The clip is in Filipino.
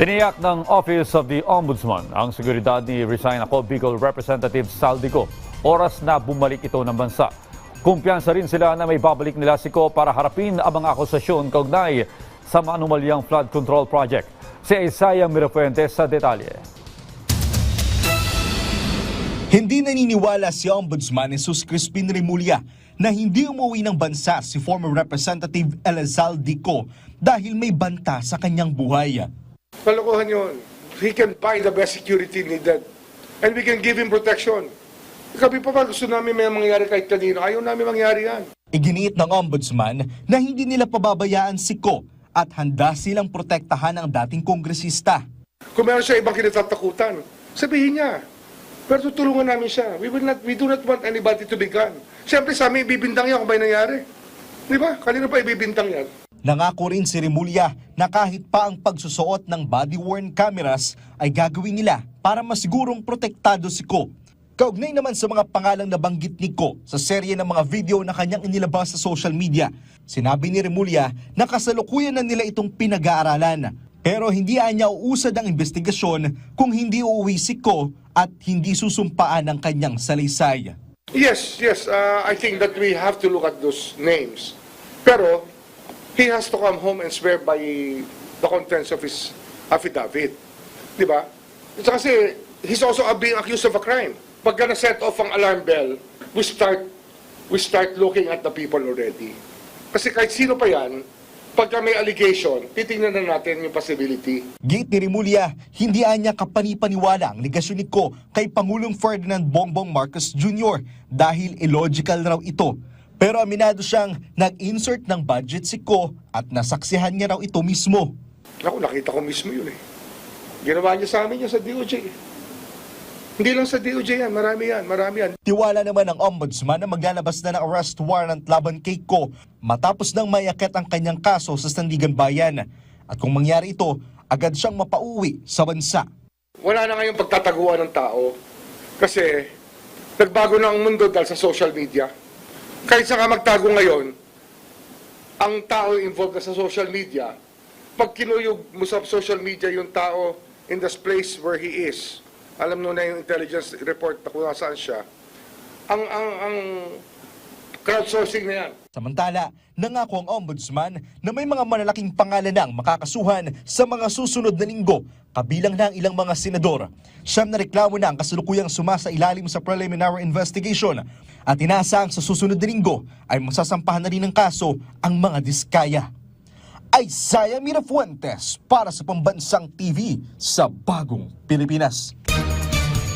Tiniyak ng Office of the Ombudsman ang seguridad ni resign ako Bicol Representative Saldico. Oras na bumalik ito ng bansa. Kumpiyansa rin sila na may babalik nila si Ko para harapin ang mga akusasyon kaugnay sa maanumalyang flood control project. Si Isaiah Mirafuentes sa detalye. Hindi naniniwala si Ombudsman Jesus Crispin Remulla na hindi umuwi ng bansa si former Representative Elazal Dico dahil may banta sa kanyang buhay. Kalokohan yun. He can buy the best security needed. And we can give him protection. Kami pa ba gusto namin may mangyari kahit kanino? Ayaw namin mangyari yan. Iginiit ng Ombudsman na hindi nila pababayaan si Ko at handa silang protektahan ang dating kongresista. Kung meron siya ibang kinatatakutan, sabihin niya. Pero tutulungan namin siya. We, will not, we do not want anybody to be gone. Siyempre sa amin, ibibintang yan kung may nangyari. Di ba? Kanino pa ibibintang yan? Nangako rin si Remulla na kahit pa ang pagsusuot ng body-worn cameras ay gagawin nila para masigurong protektado si Ko. Kaugnay naman sa mga pangalang nabanggit ni Ko sa serye ng mga video na kanyang inilabas sa social media, sinabi ni Remulla na kasalukuyan na nila itong pinag-aaralan. Pero hindi anya uusad ang investigasyon kung hindi uuwi si Ko at hindi susumpaan ang kanyang salaysay. Yes, yes. uh, I think that we have to look at those names. Pero, he has to come home and swear by the contents of his affidavit. Di ba? Kasi, he's also being accused of a crime. Pagka na-set off ang alarm bell, we start, we start looking at the people already. Kasi kahit sino pa yan, pagka may allegation, titingnan na natin yung possibility. Gate ni Remulla, hindi anya kapanipaniwala ang negasyon ni Ko kay Pangulong Ferdinand Bongbong Marcos Jr. dahil illogical raw ito. Pero aminado siyang nag-insert ng budget si Ko at nasaksihan niya raw ito mismo. Ako, nakita ko mismo yun eh. Ginawa niya sa amin yan sa DOJ. Hindi lang sa DOJ yan, marami yan, marami yan. Tiwala naman ng ombudsman na maglalabas na ng arrest warrant laban kay Ko matapos nang mayakit ang kanyang kaso sa Sandigan Bayan. At kung mangyari ito, agad siyang mapauwi sa bansa. Wala na ngayong pagtataguan ng tao kasi nagbago na ang mundo dahil sa social media. Kahit sa ka magtago ngayon, ang tao involved na sa social media, pag kinuyog mo sa social media yung tao in the place where he is, alam mo na yung intelligence report na kung nasaan siya, ang, ang, ang crowdsourcing na yan. Samantala, nangako ang ombudsman na may mga malalaking pangalan ng makakasuhan sa mga susunod na linggo, kabilang na ang ilang mga senador. Siyam na reklamo na ang kasalukuyang sumasa ilalim sa preliminary investigation at inaasang sa susunod na linggo ay masasampahan na rin ng kaso ang mga diskaya. Isaiah Mirafuentes para sa Pambansang TV sa Bagong Pilipinas.